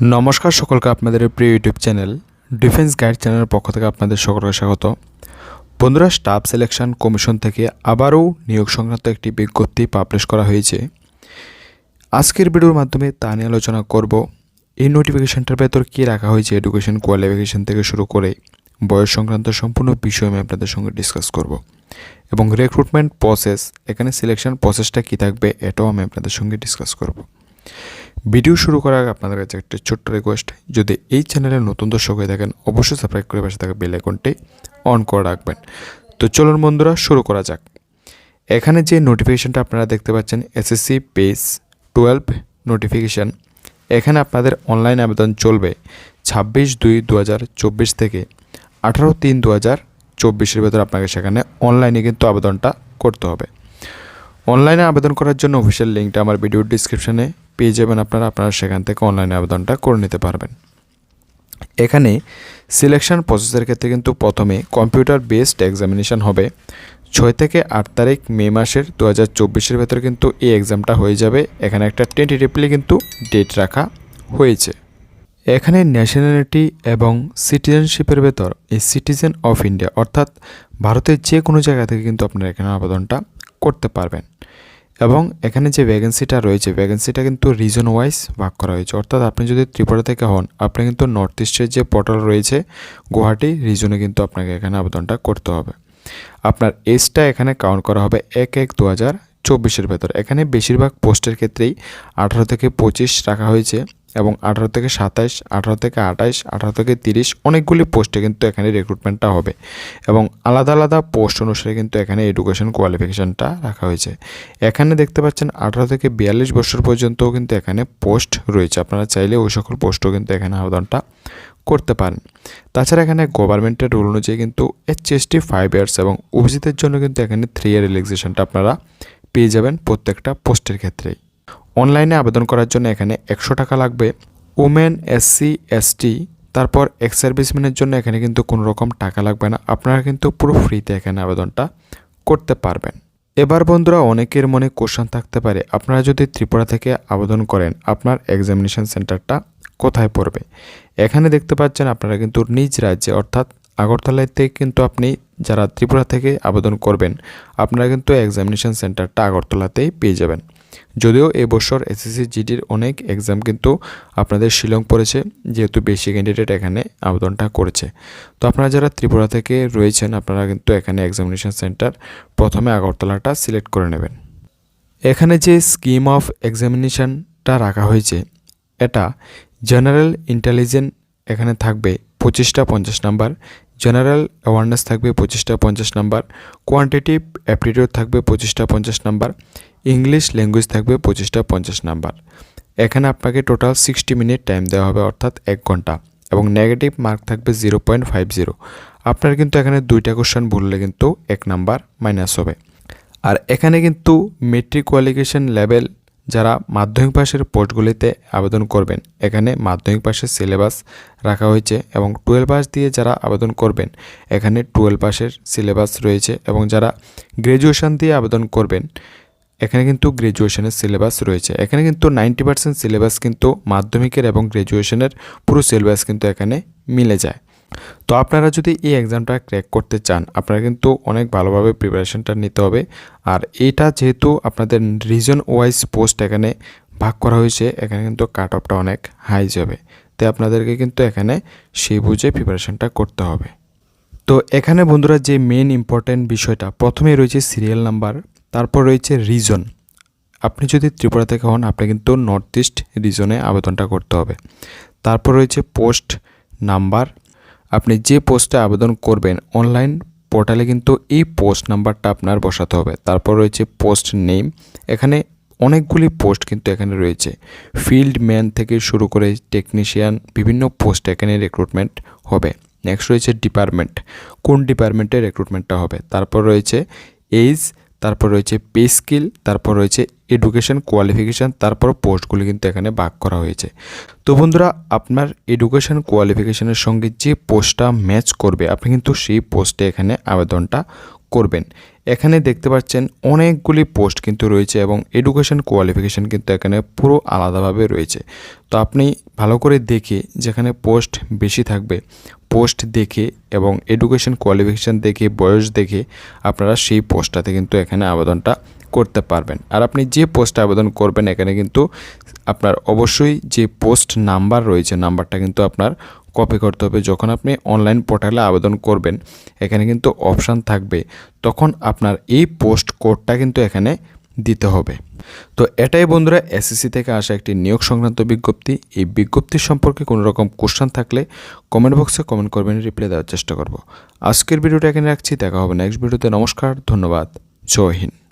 নমস্কার সকলকে আপনাদের প্রিয় ইউটিউব চ্যানেল ডিফেন্স গাইড চ্যানেলের পক্ষ থেকে আপনাদের সকলকে স্বাগত। বন্ধুরা, স্টাফ সিলেকশন কমিশন থেকে আবারও নিয়োগ সংক্রান্ত একটি বিজ্ঞপ্তি পাবলিশ করা হয়েছে। আজকের ভিডিওর মাধ্যমে তা নিয়ে আলোচনা করব। এই নোটিফিকেশনটার ভেতর কী রাখা হয়েছে এডুকেশন কোয়ালিফিকেশন থেকে শুরু করে বয়স সংক্রান্ত সম্পূর্ণ বিষয় আমি আপনাদের সঙ্গে ডিসকাস করব। এবং রিক্রুটমেন্ট প্রসেস এখানে সিলেকশন প্রসেসটা কী থাকবে, এটাও আমি আপনাদের সঙ্গে ডিসকাস করব। ভিডিও শুরু করার আগে আপনাদের কাছে একটা ছোট্ট রিকোয়েস্ট যদি এই চ্যানেলে নতুন দর্শক হয়ে থাকেন, অবশ্যই সাবস্ক্রাইব করে পাশে থাকা বেল আইকনটি অন করে রাখবেন। তো চলুন বন্ধুরা, শুরু করা যাক। এখানে যে নোটিফিকেশনটা আপনারা দেখতে পাচ্ছেন এসএসসি পেজ টুয়েলভ নোটিফিকেশান এখানে আপনাদের অনলাইন আবেদন চলবে ছাব্বিশ দুই দু থেকে আঠারো তিন দু হাজার চব্বিশের ভেতর আপনাকে সেখানে অনলাইনে কিন্তু আবেদনটা করতে হবে। অনলাইনে আবেদন করার জন্য অফিসিয়াল লিঙ্কটা আমার ভিডিওর ডিসক্রিপশনে পেয়ে যাবেন আপনারা। আপনারা সেখান থেকে অনলাইনে আবেদনটা করে নিতে পারবেন। এখানে সিলেকশন প্রসেসের ক্ষেত্রে কিন্তু প্রথমে কম্পিউটার বেসড এক্সামিনেশন হবে। ছয় থেকে আট তারিখ মে মাসের দু হাজার চব্বিশের ভেতরে কিন্তু এই এক্সামটা হয়ে যাবে। এখানে একটা টেন্টেটিভলি কিন্তু ডেট রাখা হয়েছে। এখানে ন্যাশনালিটি এবং সিটিজেনশিপের ভেতর এই সিটিজেন অফ ইন্ডিয়া অর্থাৎ ভারতের যে কোনো জায়গা থেকে কিন্তু আপনারা এখানে আবেদনটা করতে পারবেন। এবং এখানে যে ভ্যাকেন্সিটা রয়েছে ভ্যাকেন্সিটা কিন্তু রিজন ওয়াইজ ভাগ করা হয়েছে। অর্থাৎ আপনি যদি ত্রিপুরা থেকে হন, আপনি কিন্তু নর্থ ইস্টের যে পোর্টাল রয়েছে, গুয়াহাটি রিজনে কিন্তু আপনাকে এখানে আবেদনটা করতে হবে। আপনার এজটা এখানে কাউন্ট করা হবে এক এক দু হাজার চব্বিশের ভেতর। এখানে বেশিরভাগ পোস্টের ক্ষেত্রেই আঠারো থেকে পঁচিশ রাখা হয়েছে। এবং আঠারো থেকে সাতাইশ, আঠারো থেকে আঠাইশ, আঠারো থেকে তিরিশ অনেকগুলি পোস্টে কিন্তু এখানে রিক্রুটমেন্টটা হবে। এবং আলাদা আলাদা পোস্ট অনুসারে কিন্তু এখানে এডুকেশন কোয়ালিফিকেশানটা রাখা হয়েছে। এখানে দেখতে পাচ্ছেন আঠারো থেকে বিয়াল্লিশ বছর পর্যন্তও কিন্তু এখানে পোস্ট রয়েছে। আপনারা চাইলে ওই সকল পোস্টও কিন্তু এখানে আবেদনটা করতে পারেন। তাছাড়া এখানে গভর্নমেন্টের রুল অনুযায়ী কিন্তু এইচএসটি ফাইভ ইয়ার্স এবং ওবিসিদের জন্য কিন্তু এখানে থ্রি ইয়ার রিল্যাক্সেশনটা আপনারা পেয়ে যাবেন প্রত্যেকটা পোস্টের ক্ষেত্রেই। অনলাইনে আবেদন করার জন্য এখানে একশো টাকা লাগবে। ওমেন এসসি, এসটি, তারপর এক্স সার্ভিসম্যানের জন্য এখানে কিন্তু কোনো রকম টাকা লাগবে না। আপনারা কিন্তু পুরো ফ্রিতে এখানে আবেদনটা করতে পারবেন। এবার বন্ধুরা অনেকের মনে কোশ্চেন থাকতে পারে, আপনারা যদি ত্রিপুরা থেকে আবেদন করেন, আপনার এক্সামিনেশন সেন্টারটা কোথায় পড়বে? এখানে দেখতে পাচ্ছেন আপনারা কিন্তু নিজ রাজ্যে, অর্থাৎ আগরতলাতে কিন্তু আপনি যারা ত্রিপুরা থেকে আবেদন করবেন, আপনারা কিন্তু এক্সামিনেশন সেন্টারটা আগরতলাতেই পেয়ে যাবেন। যদিও এবছর এসএসসি জিডির অনেক এক্সাম কিন্তু আপনাদের শিলং পড়েছে, যেহেতু বেশি ক্যান্ডিডেট এখানে আবেদনটা করেছে। তো আপনারা যারা ত্রিপুরা থেকে রয়েছেন, আপনারা কিন্তু এখানে এক্সামিনেশন সেন্টার প্রথমে আগরতলাটা সিলেক্ট করে নেবেন। এখানে যে স্কিম অফ এক্সামিনেশনটা রাখা হয়েছে, এটা জেনারেল ইন্টেলিজেন্ট এখানে থাকবে পঁচিশটা পঞ্চাশ নাম্বার জেনারেল অ্যাওয়ারনেস থাকবে পঁচিশটা পঞ্চাশ নাম্বার কোয়ান্টিটিভ অ্যাপটিটিউড থাকবে পঁচিশটা পঞ্চাশ নাম্বার ইংলিশ ল্যাঙ্গুয়েজ থাকবে পঁচিশটা পঞ্চাশ নাম্বার এখানে আপনাকে টোটাল সিক্সটি মিনিট টাইম দেওয়া হবে, অর্থাৎ এক ঘণ্টা, এবং নেগেটিভ মার্ক থাকবে জিরো পয়েন্ট ফাইভ জিরো আপনার কিন্তু এখানে দুইটা কোশ্চেন ভুললে কিন্তু এক নাম্বার মাইনাস হবে। আর এখানে কিন্তু মেট্রিক কোয়ালিফিকেশন লেভেল যারা মাধ্যমিক পাশের পোস্টগুলিতে আবেদন করবেন। এখানে মাধ্যমিক পাশের সিলেবাস রাখা হয়েছে এবং টুয়েলভ পাস দিয়ে যারা আবেদন করবেন, এখানে টুয়েলভ পাসের সিলেবাস রয়েছে এবং যারা গ্র্যাজুয়েশন দিয়ে আবেদন করবেন, এখানে কিন্তু গ্র্যাজুয়েশনের সিলেবাস রয়েছে। এখানে কিন্তু নাইনটি পার্সেন্ট সিলেবাস কিন্তু মাধ্যমিকের এবং গ্র্যাজুয়েশনের পুরো সিলেবাস কিন্তু এখানে মিলে যায়। তো আপনারা যদি এই এক্সামটা ক্র্যাক করতে চান, আপনারা কিন্তু অনেক ভালোভাবে প্রিপারেশনটা নিতে হবে। আর এটা যেহেতু আপনাদের রিজন ওয়াইজ পোস্ট এখানে ভাগ করা হয়েছে, এখানে কিন্তু কাট অফটা অনেক হাই যাবে। তাই আপনাদেরকে কিন্তু এখানে সেই বুঝে প্রিপারেশনটা করতে হবে। তো এখানে বন্ধুরা যে মেন ইম্পর্ট্যান্ট বিষয়টা প্রথমে রয়েছে সিরিয়াল নাম্বার তারপর রয়েছে রিজন আপনি যদি ত্রিপুরা থেকে হন, আপনি কিন্তু নর্থ ইস্ট রিজনে আবেদনটা করতে হবে। তারপর রয়েছে পোস্ট নাম্বার আপনি যে পোস্টে আবেদন করবেন অনলাইন পোর্টালে কিন্তু এই পোস্ট নাম্বারটা আপনার বসাতে হবে। তারপর রয়েছে পোস্ট নেম এখানে অনেকগুলি পোস্ট কিন্তু এখানে রয়েছে। ফিল্ড ম্যান থেকে শুরু করে টেকনিশিয়ান বিভিন্ন পোস্ট এখানে রিক্রুটমেন্ট হবে। নেক্সট রয়েছে ডিপার্টমেন্ট কোন ডিপার্টমেন্টে রিক্রুটমেন্টটা হবে? তারপর রয়েছে এইজ তারপর রয়েছে পে স্কিল, তারপর রয়েছে এডুকেশন কোয়ালিফিকেশান, তারপর পোস্টগুলি কিন্তু এখানে ভাগ করা হয়েছে। তো বন্ধুরা, আপনার এডুকেশন কোয়ালিফিকেশানের সঙ্গে যে পোস্টটা ম্যাচ করবে, আপনি কিন্তু সেই পোস্টে এখানে আবেদনটা করবেন। এখানে দেখতে পাচ্ছেন অনেকগুলি পোস্ট কিন্তু রয়েছে এবং এডুকেশন কোয়ালিফিকেশান কিন্তু এখানে পুরো আলাদাভাবে রয়েছে। তো আপনি ভালো করে দেখে যেখানে পোস্ট বেশি থাকবে পোস্ট দেখে এবং এডুকেশন কোয়ালিফিকেশান দেখে, বয়স দেখে আপনারা সেই পোস্টটাতে কিন্তু এখানে আবেদনটা করতে পারবেন। আর আপনি যে পোস্টে আবেদন করবেন, এখানে কিন্তু আপনার অবশ্যই যে পোস্ট নাম্বার রয়েছে, নাম্বারটা কিন্তু আপনার কপি করতে হবে। যখন আপনি অনলাইন পোর্টালে আবেদন করবেন, এখানে কিন্তু অপশান থাকবে। তখন আপনার এই পোস্ট কোডটা কিন্তু এখানে দিতে হবে। তো এটাই বন্ধুরা এসএসসি থেকে আসা একটি নিয়োগ সংক্রান্ত বিজ্ঞপ্তি। এই বিজ্ঞপ্তি সম্পর্কে কোনো রকম কোশ্চেন থাকলে কমেন্ট বক্সে কমেন্ট করবেন রিপ্লাই দেওয়ার চেষ্টা করব। আজকের ভিডিওটা এখানে রাখছি, দেখা হবে নেক্সট ভিডিওতে। নমস্কার, ধন্যবাদ, জয় হিন্দ।